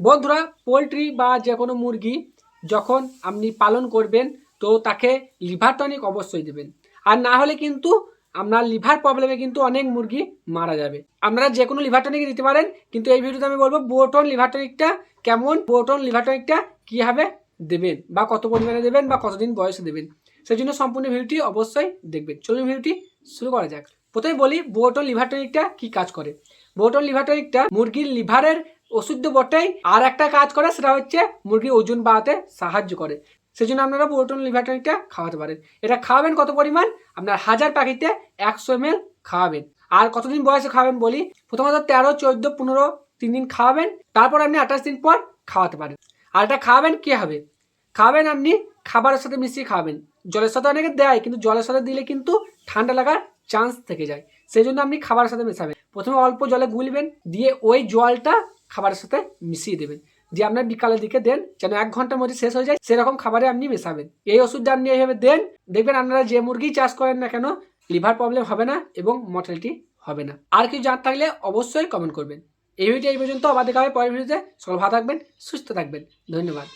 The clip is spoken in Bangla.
বন্ধুরা, পোলট্রি বা যে কোনো মুরগি যখন আপনি পালন করবেন, তো তাকে লিভার টনিক অবশ্যই দেবেন। আর না হলে কিন্তু আপনার লিভার প্রবলেমে কিন্তু অনেক মুরগি মারা যাবে। আপনারা যে কোনো লিভার টনিক দিতে পারেন, কিন্তু এই ভিডিওতে আমি বলব বোটন লিভার টনিকটা কেমন, বোটন লিভার টনিকটা কীভাবে দেবেন, বা কত পরিমাণে দেবেন, বা কতদিন বয়সে দেবেন সেই জন্য সম্পূর্ণ ভিডিওটি অবশ্যই দেখবেন। চলুন ভিডিওটি শুরু করা যাক। প্রথমে বলি বোটন লিভার টনিকটা কী কাজ করে। বোটন লিভার টনিকটা মুরগির লিভারের ওষুধ তো বটেই। আর একটা কাজ করে, সেটা হচ্ছে মুরগির ওজন বাড়াতে সাহায্য করে। সেই জন্য আপনারা বোটন লিভার টনিকটা খাওয়াতে পারেন। এটা খাওয়াবেন কত পরিমাণ? আপনার হাজার পাখিতে একশো এম খাওয়াবেন। আর কতদিন বয়সে খাওয়াবেন বলি? প্রথমত তেরো, চোদ্দ, পনেরো, তিন দিন খাওয়াবেন। তারপর আপনি আঠাশ দিন পর খাওয়াতে পারেন। আর এটা খাওয়াবেন কী হবে? খাবেন আপনি খাবারের সাথে মিশিয়ে খাবেন জলের সাথে অনেকে দেয়, কিন্তু জলের সাথে দিলে কিন্তু ঠান্ডা লাগার চান্স থেকে যায়। সেই জন্য আপনি খাবারের সাথে মেশাবেন। প্রথমে অল্প জলে গুলবেন, দিয়ে ওই জলটা খাবারের সাথে মিশিয়ে দেবেন। যে আপনার বিকালের দিকে দেন, যেন এক ঘণ্টার মধ্যে শেষ হয়ে যায়, সেরকম খাবারে আপনি মেশাবেন। এই ওষুধটা আপনি এইভাবে দেন, দেখবেন আপনারা যে মুরগি চাষ করেন না কেন, লিভার প্রবলেম হবে না এবং মর্টালিটি হবে না। আর কিছু জান থাকলে অবশ্যই কমেন্ট করবেন। এই ভিডিও এই পর্যন্ত, আবার দেখা পরের ভিডিওতে। সকল থাকবেন, সুস্থ থাকবেন। ধন্যবাদ।